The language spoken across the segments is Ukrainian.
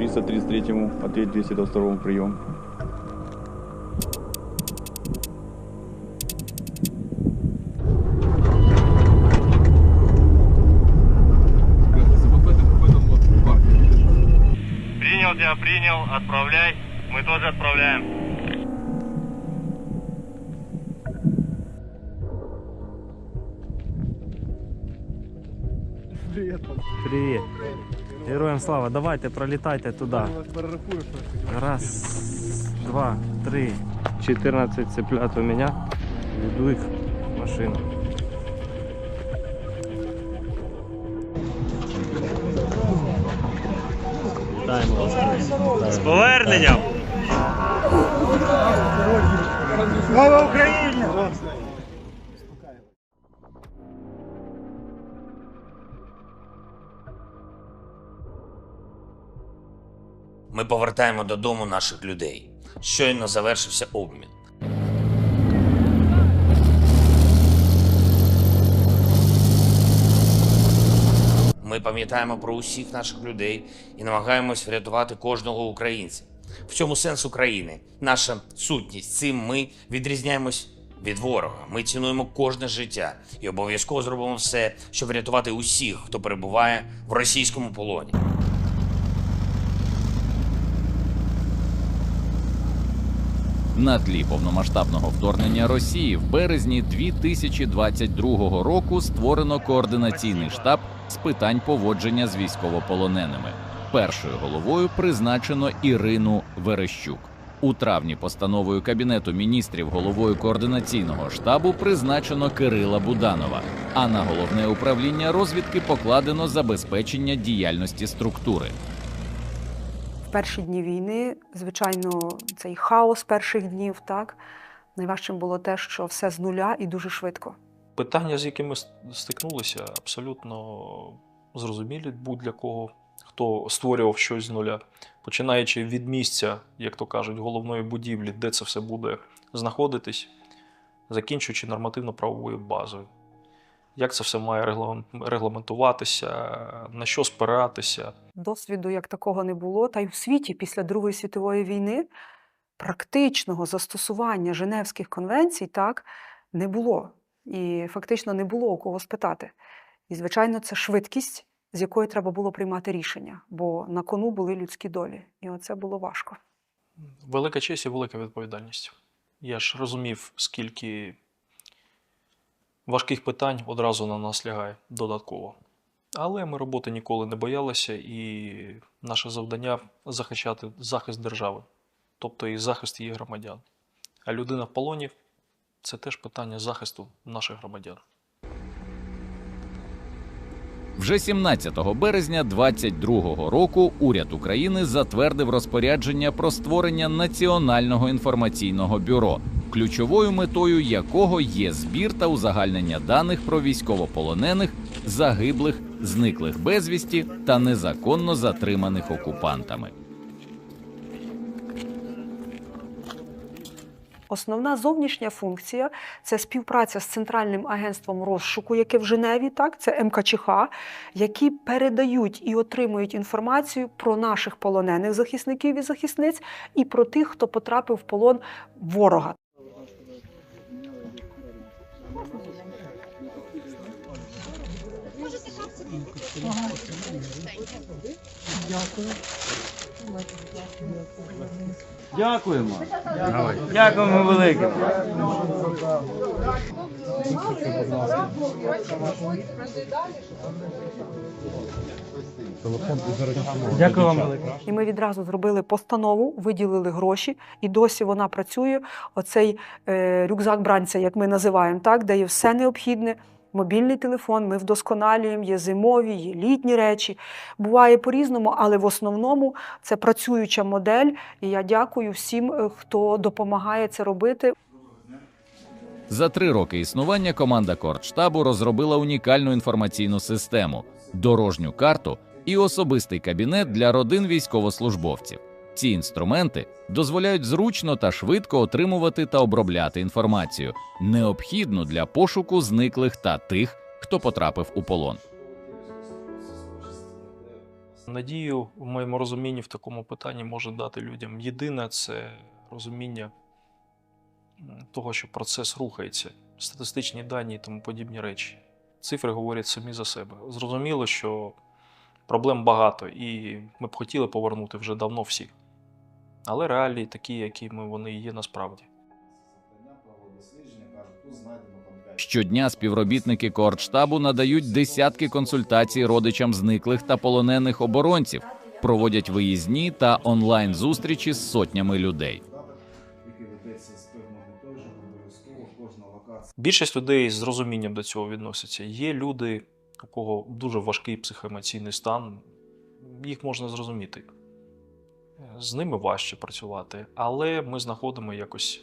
333-му, ответь 222-му прием. Принял тебя, принял, отправляй. Мы тоже отправляем. Привіт. Героям слава, давайте пролітайте туди. Раз, два, три. 14 цыплят у меня. Веду их в машину. Вітаємо вас. З поверненням! Ми повертаємо додому наших людей. Щойно завершився обмін. Ми пам'ятаємо про усіх наших людей і намагаємось врятувати кожного українця. В цьому сенс України, наша сутність. Цим ми відрізняємось від ворога. Ми цінуємо кожне життя і обов'язково зробимо все, щоб врятувати усіх, хто перебуває в російському полоні. На тлі повномасштабного вторгнення Росії в березні 2022 року створено координаційний штаб з питань поводження з військовополоненими. Першою головою призначено Ірину Верещук. У травні постановою Кабінету міністрів головою координаційного штабу призначено Кирила Буданова. А на головне управління розвідки покладено забезпечення діяльності структури. Перші дні війни, звичайно, цей хаос перших днів, так найважчим було те, що все з нуля і дуже швидко. Питання, з якими стикнулися, абсолютно зрозумілі будь-для кого, хто створював щось з нуля, починаючи від місця, як то кажуть, головної будівлі, де це все буде знаходитись, закінчуючи нормативно-правовою базою. Як це все має регламентуватися, на що спиратися, Досвіду як такого не було, та й у світі після Другої світової війни практичного застосування Женевських конвенцій так не було. І фактично не було у кого спитати. І, звичайно, це швидкість, з якою треба було приймати рішення, бо на кону були людські долі. І оце було важко. Велика честь і велика відповідальність. Я ж розумів, скільки важких питань одразу на нас лягає додатково. Але ми роботи ніколи не боялися, і наше завдання захищати захист держави, тобто і захист її громадян. А людина в полоні це теж питання захисту наших громадян. Вже 17 березня 2022 року уряд України затвердив розпорядження про створення національного інформаційного бюро, ключовою метою якого є збір та узагальнення даних про військовополонених, загиблих, зниклих безвісті та незаконно затриманих окупантами. Основна зовнішня функція це співпраця з Центральним агентством розшуку, яке в Женеві, так, це МКЧХ, які передають і отримують інформацію про наших полонених захисників і захисниць і про тих, хто потрапив в полон ворога. Дякуємо. Дякуємо велике. Дякую вам велике. І ми відразу зробили постанову, виділили гроші, і досі вона працює. Оцей е, рюкзак бранця, як ми називаємо, так, де є все необхідне. Мобільний телефон, ми вдосконалюємо, є зимові, є літні речі. Буває по-різному, але в основному це працююча модель. І я дякую всім, е, хто допомагає це робити. За три роки існування команда Кортштабу розробила унікальну інформаційну систему, дорожню карту і особистий кабінет для родин військовослужбовців. Ці інструменти дозволяють зручно та швидко отримувати та обробляти інформацію, необхідну для пошуку зниклих та тих, хто потрапив у полон. Надію, в моєму розумінні, в такому питанні може дати людям єдине це розуміння того, що процес рухається, статистичні дані і тому подібні речі. Цифри говорять самі за себе. Зрозуміло, що проблем багато, і ми б хотіли повернути вже давно всіх. Але реалії такі, якими вони є насправді. Щодня співробітники коордштабу надають десятки консультацій родичам зниклих та полонених оборонців, проводять виїзні та онлайн зустрічі з сотнями людей. Більшість людей з розумінням до цього відносяться. Є люди, у кого дуже важкий психоемоційний стан, їх можна зрозуміти. З ними важче працювати, але ми знаходимо якось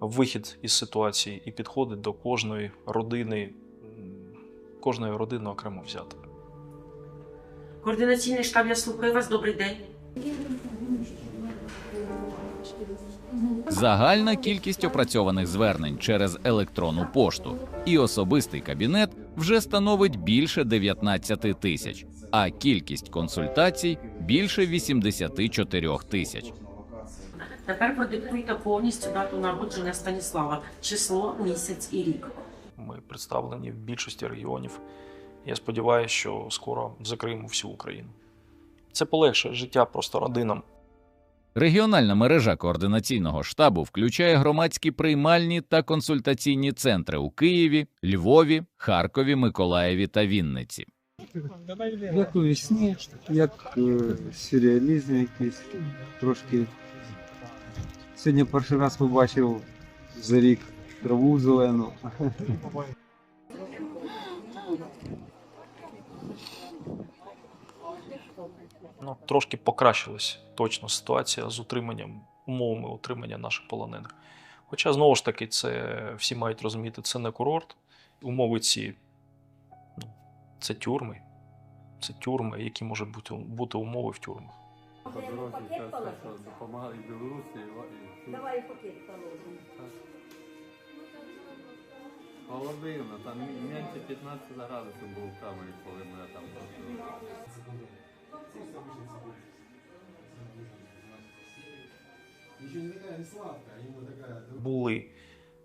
вихід із ситуації і підходить до кожної родини, кожної родини окремо взяти. Координаційний штаб, я слухаю вас. Добрий день. Загальна кількість опрацьованих звернень через електронну пошту і особистий кабінет вже становить більше 19 тисяч, а кількість консультацій більше 84 тисяч. Тепер продиктуйте повністю дату народження Станіслава, число, місяць і рік. Ми представлені в більшості регіонів. Я сподіваюся, що скоро закриємо всю Україну. Це полегшує життя просто родинам. Регіональна мережа координаційного штабу включає громадські приймальні та консультаційні центри у Києві, Львові, Харкові, Миколаєві та Вінниці. Як у вісні, як сюрреалізм якийсь трошки. Сьогодні перший раз побачив за рік траву зелену. Ну, трошки покращилась точно ситуація з утриманням, умовами утримання наших полонених. Хоча, знову ж таки, це всі мають розуміти, це не курорт. Умови ці це тюрми. Це тюрми, які можуть бути, бути умови в тюрмах. По дорозі допомагали Білорусі. Давай пакет положимо. Холодильно, там менше 15 градусів було в камері, коли ми там Були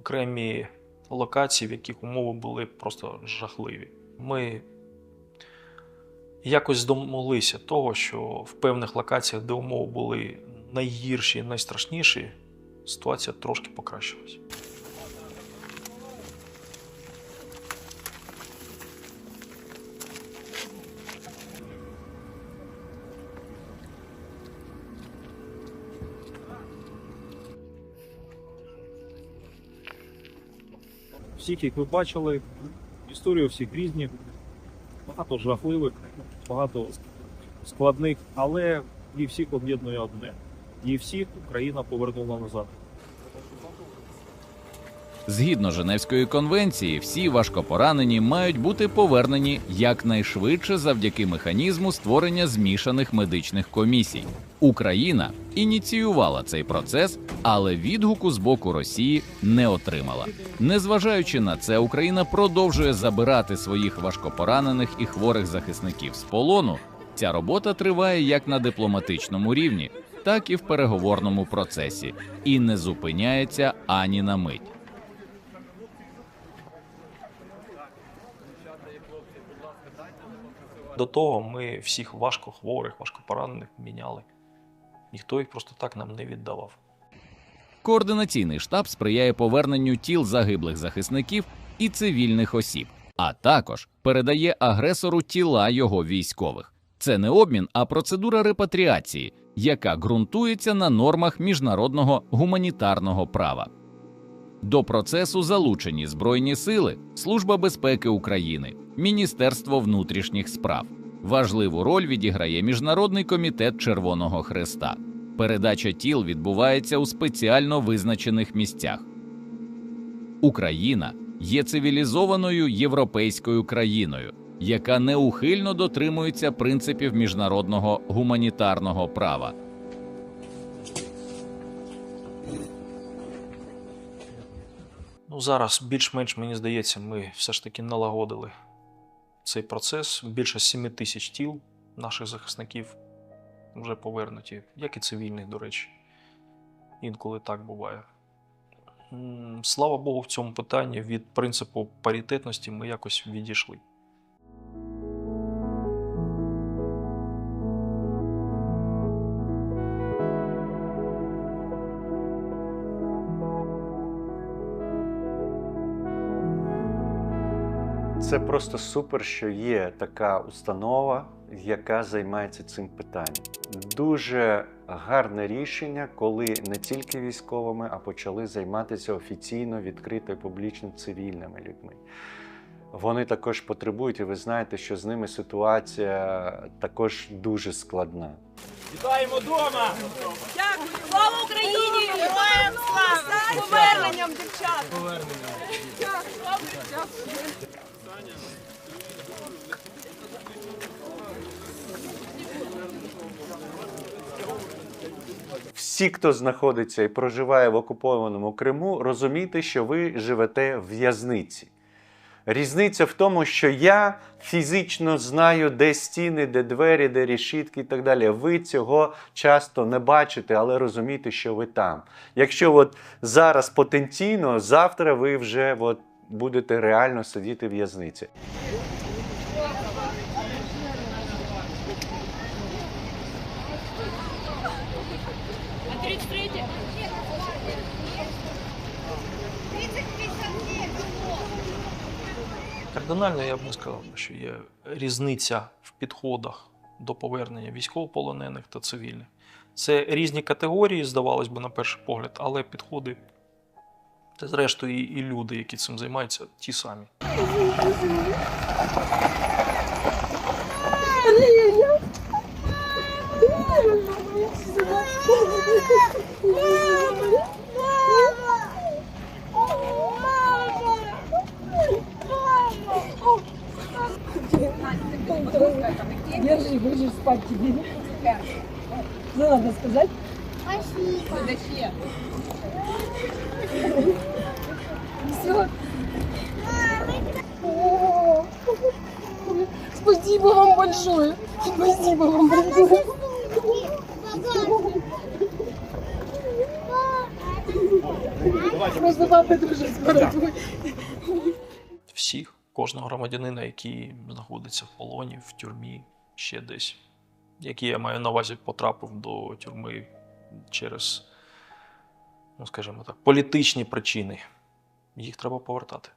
окремі локації, в яких умови були просто жахливі. Ми якось домоглися того, що в певних локаціях, де умови були найгірші, найстрашніші, ситуація трошки покращилась. всіх, як ви бачили, історії всіх різні, багато жахливих, багато складних, але і всіх об'єднує одне. І всіх Україна повернула назад. Згідно Женевської конвенції, всі важкопоранені мають бути повернені якнайшвидше завдяки механізму створення змішаних медичних комісій. Україна ініціювала цей процес, але відгуку з боку Росії не отримала. Незважаючи на це, Україна продовжує забирати своїх важкопоранених і хворих захисників з полону. Ця робота триває як на дипломатичному рівні, так і в переговорному процесі, і не зупиняється ані на мить. До того ми всіх важко хворих, важкопоранених міняли. Ніхто їх просто так нам не віддавав. Координаційний штаб сприяє поверненню тіл загиблих захисників і цивільних осіб, а також передає агресору тіла його військових. Це не обмін, а процедура репатріації, яка ґрунтується на нормах міжнародного гуманітарного права. До процесу залучені Збройні сили, Служба безпеки України, Міністерство внутрішніх справ. Важливу роль відіграє Міжнародний комітет Червоного Хреста. Передача тіл відбувається у спеціально визначених місцях. Україна є цивілізованою європейською країною, яка неухильно дотримується принципів міжнародного гуманітарного права. Ну, зараз більш-менш, мені здається, ми все ж таки налагодили цей процес. Більше 7 тисяч тіл наших захисників вже повернуті, як і цивільних, до речі. Інколи так буває. Слава Богу, в цьому питанні від принципу паритетності ми якось відійшли. Це просто супер, що є така установа, яка займається цим питанням. Дуже гарне рішення, коли не тільки військовими, а почали займатися офіційно, відкрито і публічно цивільними людьми. Вони також потребують, і ви знаєте, що з ними ситуація також дуже складна. Вітаємо вдома! Дякую! Слава Україні! Героям слава! З Поверненням, дівчат! Всі, хто знаходиться і проживає в окупованому Криму, розумійте, що ви живете в в'язниці. Різниця в тому, що я фізично знаю, де стіни, де двері, де рішітки і так далі. Ви цього часто не бачите, але розумієте, що ви там. Якщо от зараз потенційно, завтра ви вже от будете реально сидіти в в'язниці. А 33 Кардинально я б не сказав, що є різниця в підходах до повернення військовополонених та цивільних. Це різні категорії, здавалось би, на перший погляд, але підходи, та зрештою і- люди, які цим займаються, ті самі. Держи, будешь спать тебе. Что надо сказать? Спасибо. Зачем? Все. Спасибо вам большое. Спасибо вам большое. Просто папа дуже скоро громадянина, який знаходиться в полоні, в тюрмі, ще десь, який я маю на увазі потрапив до тюрми через, ну скажімо так, політичні причини. Їх треба повертати.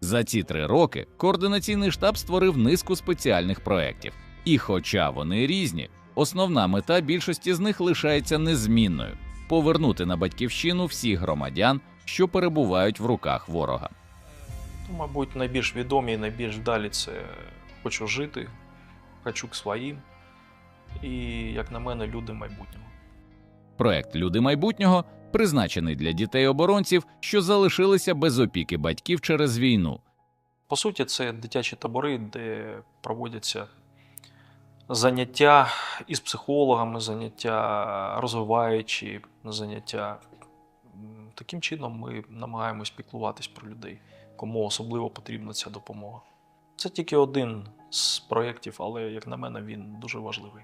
За ці три роки координаційний штаб створив низку спеціальних проєктів. І хоча вони різні, основна мета більшості з них лишається незмінною повернути на батьківщину всіх громадян, що перебувають в руках ворога. Ну, Мабуть, найбільш відомі і найбільш вдалі це хочу жити, хочу к своїм. І, як на мене, люди майбутнього. Проект Люди майбутнього призначений для дітей-оборонців, що залишилися без опіки батьків через війну. По суті, це дитячі табори, де проводяться заняття із психологами, заняття розвиваючі, заняття. Таким чином ми намагаємось піклуватись про людей, кому особливо потрібна ця допомога. Це тільки один з проєктів, але, як на мене, він дуже важливий.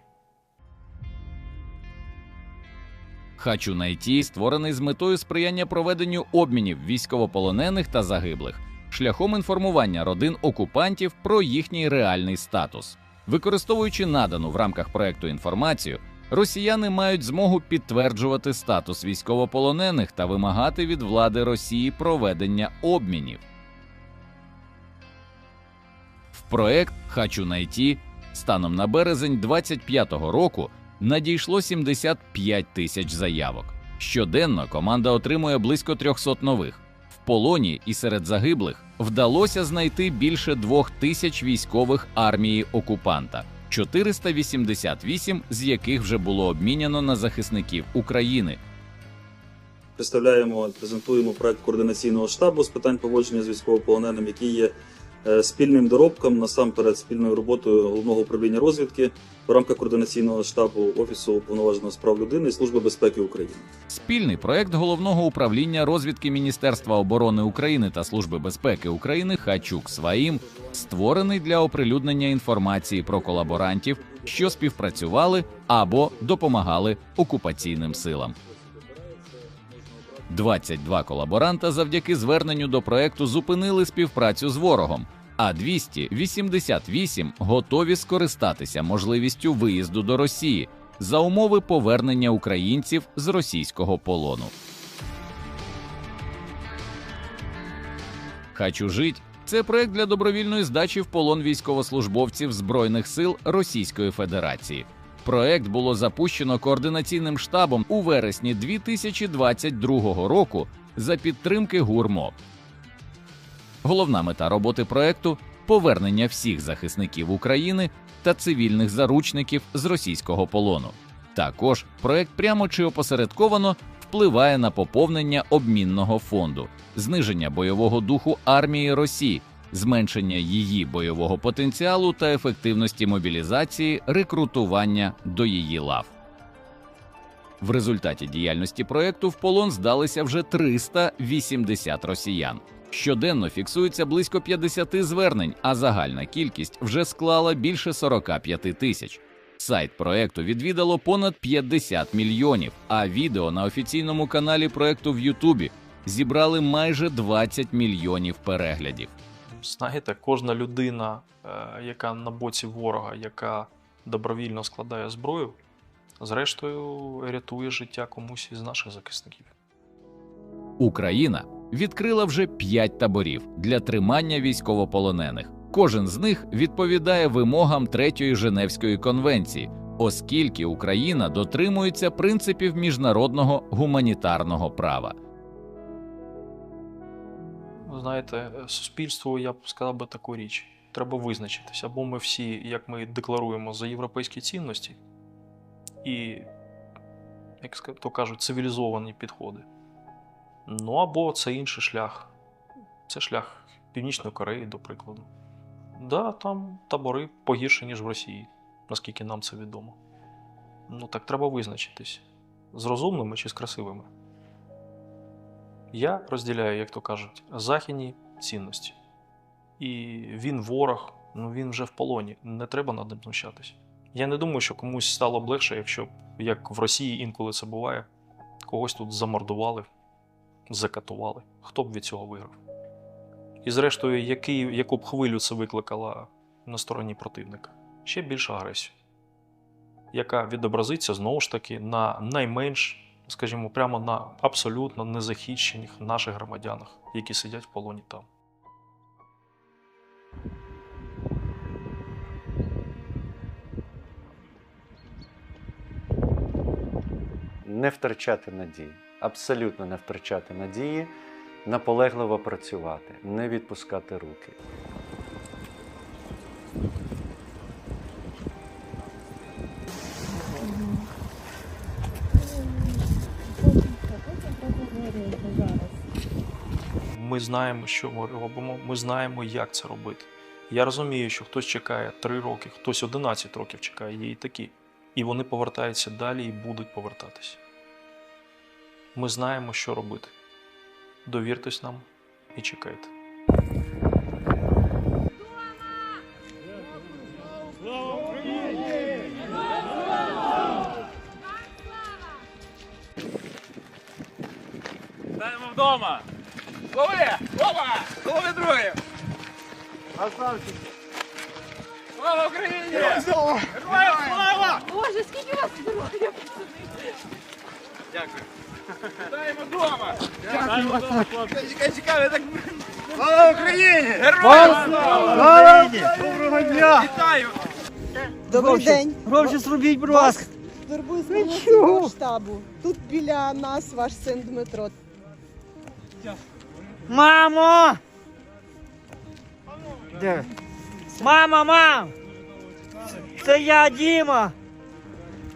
Хачу найті створений з метою сприяння проведенню обмінів військовополонених та загиблих, шляхом інформування родин окупантів про їхній реальний статус. Використовуючи надану в рамках проекту інформацію, росіяни мають змогу підтверджувати статус військовополонених та вимагати від влади Росії проведення обмінів. Проект Хачу найти станом на березень 25-го року надійшло 75 тисяч заявок. Щоденно команда отримує близько 300 нових. В полоні і серед загиблих вдалося знайти більше двох тисяч військових армії окупанта, 488 з яких вже було обміняно на захисників України. Представляємо, презентуємо проект координаційного штабу з питань поводження з військовополоненим, який є спільним доробком насамперед спільною роботою головного управління розвідки в рамках координаційного штабу офісу уповноваженого з прав людини і служби безпеки України. Спільний проект головного управління розвідки Міністерства оборони України та Служби безпеки України Хачук Сваїм створений для оприлюднення інформації про колаборантів що співпрацювали або допомагали окупаційним силам. 22 колаборанта завдяки зверненню до проекту зупинили співпрацю з ворогом, а 288 готові скористатися можливістю виїзду до Росії за умови повернення українців з російського полону. Хочу жить це проект для добровільної здачі в полон військовослужбовців Збройних сил Російської Федерації. Проект було запущено координаційним штабом у вересні 2022 року за підтримки ГУРМО. Головна мета роботи проекту повернення всіх захисників України та цивільних заручників з російського полону. Також проект прямо чи опосередковано впливає на поповнення обмінного фонду, зниження бойового духу армії Росії, зменшення її бойового потенціалу та ефективності мобілізації, рекрутування до її лав. В результаті діяльності проекту в полон здалися вже 380 росіян. Щоденно фіксується близько 50 звернень, а загальна кількість вже склала більше 45 тисяч. Сайт проекту відвідало понад 50 мільйонів, а відео на офіційному каналі проекту в Ютубі зібрали майже 20 мільйонів переглядів. Знаєте, кожна людина, е, яка на боці ворога, яка добровільно складає зброю, зрештою рятує життя комусь із наших захисників. Україна відкрила вже п'ять таборів для тримання військовополонених. Кожен з них відповідає вимогам Третьої Женевської конвенції, оскільки Україна дотримується принципів міжнародного гуманітарного права. Ви знаєте, суспільству я б сказав би таку річ. Треба визначитися, або ми всі, як ми декларуємо, за європейські цінності і, як то кажуть, цивілізовані підходи. Ну або це інший шлях. Це шлях Північної Кореї, до прикладу. Да, там табори погірші, ніж в Росії, наскільки нам це відомо. Ну так треба визначитись, з розумними чи з красивими. Я розділяю, як то кажуть, західні цінності. І він ворог, ну він вже в полоні, не треба над ним знущатись. Я не думаю, що комусь стало б легше, якщо, як в Росії інколи це буває, когось тут замордували, закатували. Хто б від цього виграв? І зрештою, який, яку б хвилю це викликала на стороні противника? Ще більшу агресію, яка відобразиться знову ж таки на найменш скажімо, прямо на абсолютно незахищених наших громадянах, які сидять в полоні там. Не втрачати надії, абсолютно не втрачати надії, наполегливо працювати, не відпускати руки. Ми знаємо, що ми робимо, ми знаємо, як це робити. Я розумію, що хтось чекає 3 роки, хтось 11 років чекає, є і такі. І вони повертаються далі і будуть повертатися. Ми знаємо, що робити. Довіртесь нам і чекайте. Вдома! Лови! Опа! Лови другий! Красавчик! Слава Україні! Героям слава! Боже, скільки вас здоров'я! Дякую. Даємо вдома! Чекай, чекай, ви так... Слава Україні! Героям слава! Доброго дня! Вітаю! Добрий день. Гроші зробіть, будь ласка. З Волинського штабу. Тут біля нас ваш син Дмитро. Мамо! Де? Мама, мам! Це я, Діма!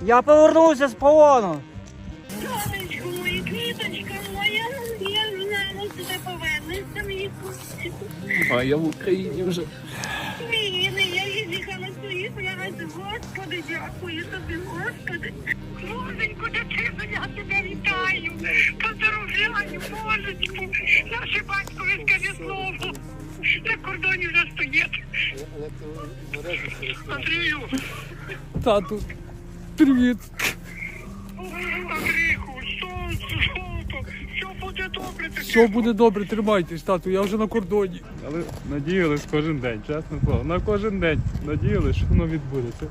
Я повернувся з полону. Сонечко моє, квіточка моя, я знала, що ти повернешся, мій. А я в Україні вже. Міни, я їхала свої рази. Господи, дякую тобі, Господи. Боженько, дитино, я тебе вітаю. Поздоровляю, Божечку. Наше батькові скажи слово. На кордоні вже стоїть. Андрію, тату. Привіт. Все буде добре, тримайтесь, тату, я вже на кордоні. Але надіялись кожен день, чесно слово. На кожен день надіялись, що воно відбудеться.